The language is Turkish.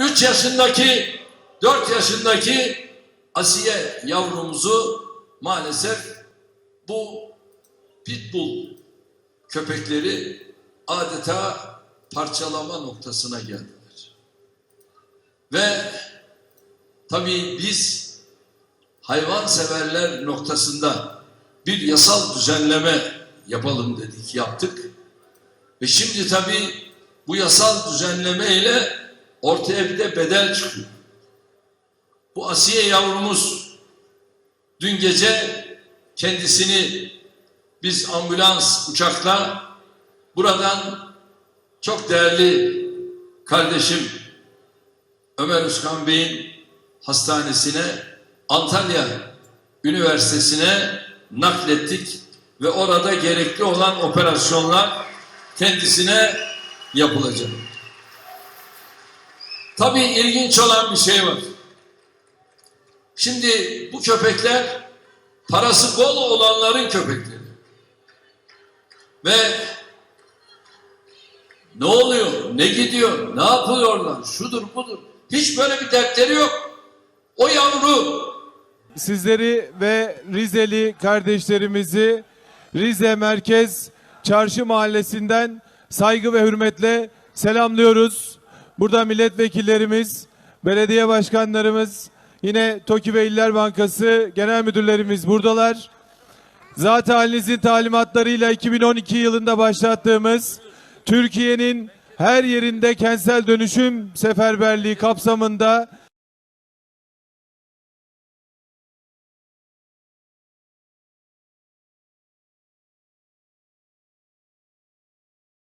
3 yaşındaki, 4 yaşındaki Asiye yavrumuzu maalesef bu pitbull köpekleri adeta parçalama noktasına geldiler. Ve tabii biz hayvanseverler noktasında bir yasal düzenleme yapalım dedik, yaptık. Ve şimdi tabii bu yasal düzenleme ile ortaya bir de bedel çıkıyor. Bu Asiye yavrumuz dün gece kendisini biz ambulans uçakla buradan çok değerli kardeşim Ömer Özkan Bey'in hastanesine Antalya Üniversitesi'ne naklettik ve orada gerekli olan operasyonlar kendisine yapılacak. Tabii ilginç olan bir şey var. Şimdi bu köpekler parası bol olanların köpekleri. Ve ne oluyor, ne gidiyor, ne yapıyorlar, şudur budur. Hiç böyle bir dertleri yok. O yavru Sizleri ve Rizeli kardeşlerimizi Rize Merkez Çarşı Mahallesi'nden saygı ve hürmetle selamlıyoruz. Burada milletvekillerimiz, belediye başkanlarımız, yine TOKİ ve İller Bankası genel müdürlerimiz buradalar. Zaten halinizin talimatlarıyla 2012 yılında başlattığımız Türkiye'nin her yerinde kentsel dönüşüm seferberliği kapsamında